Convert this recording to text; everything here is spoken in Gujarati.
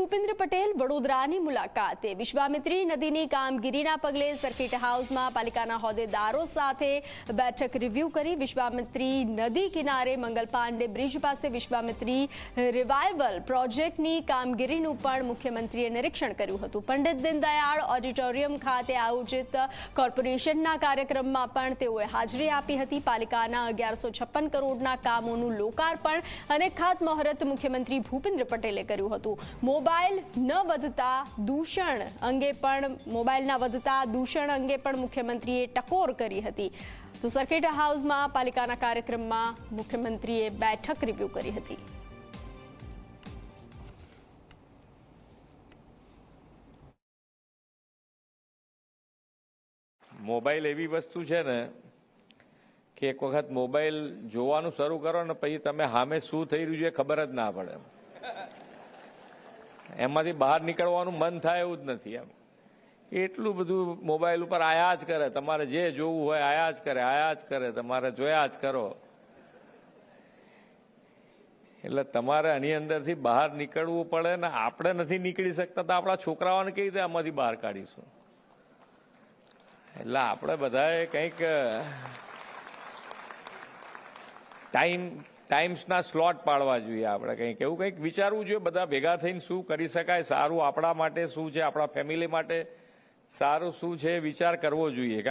ભૂપેન્દ્ર પટેલ વડોદરાની મુલાકાતે. વિશ્વામિત્રી નદીની કામગીરીના પગલે સર્કિટ હાઉસમાં પાલિકાના હોદ્દેદારો સાથે બેઠક રિવ્યૂ કરી વિશ્વામિત્રી નદી કિનારે મંગલ પાંડે બ્રિજ પાસે વિશ્વામિત્રી રિવાઇવલ પ્રોજેક્ટની કામગીરીનું પણ મુખ્યમંત્રીએ નિરીક્ષણ કર્યું હતું. પંડિત દીનદયાળ ઓડિટોરિયમ ખાતે આયોજિત કોર્પોરેશનના કાર્યક્રમમાં પણ તેઓએ હાજરી આપી હતી. પાલિકાના અગિયારસો કરોડના કામોનું લોકાર્પણ અને ખાતમુહૂર્ત મુખ્યમંત્રી ભૂપેન્દ્ર પટેલે કર્યું હતું. મોબાઈલ ન વધતા દૂષણ અંગે પણ મોબાઈલના વધતા દૂષણ અંગે પણ મુખ્યમંત્રીએ ટકોર કરી હતી. તો સર્કિટ હાઉસમાં પાલિકાના કાર્યક્રમમાં મુખ્યમંત્રીએ બેઠક રિવ્યૂ કરી હતી. મોબાઈલ એવી વસ્તુ છે ને કે એક વખત મોબાઈલ જોવાનું શરૂ કરો ને પછી તમે સામે શું થઈ રહ્યું છે ખબર જ ના પડે. એમાંથી બહાર નીકળવાનું મન થાય એવું જ નથી એમ. એટલું બધું મોબાઈલ ઉપર આયા જ કરે. તમારે જે જોવું હોય આયા જ કરે, આયા જ કરે. તમારે જોયા જ કરો. એટલે તમારે આની અંદરથી બહાર નીકળવું પડે ને આપણે નથી નીકળી શકતા તો આપણા છોકરાઓને કેવી રીતે આમાંથી બહાર કાઢીશું? એટલે આપણે બધાએ કંઈક ટાઈમ ટાઈમ્સના સ્લોટ પાડવા જોઈએ આપણે. કંઈક એવું કંઈક વિચારવું જોઈએ, બધા ભેગા થઈને શું કરી શકાય, સારું આપણા માટે શું છે, આપણા ફેમિલી માટે સારું શું છે, વિચાર કરવો જોઈએ.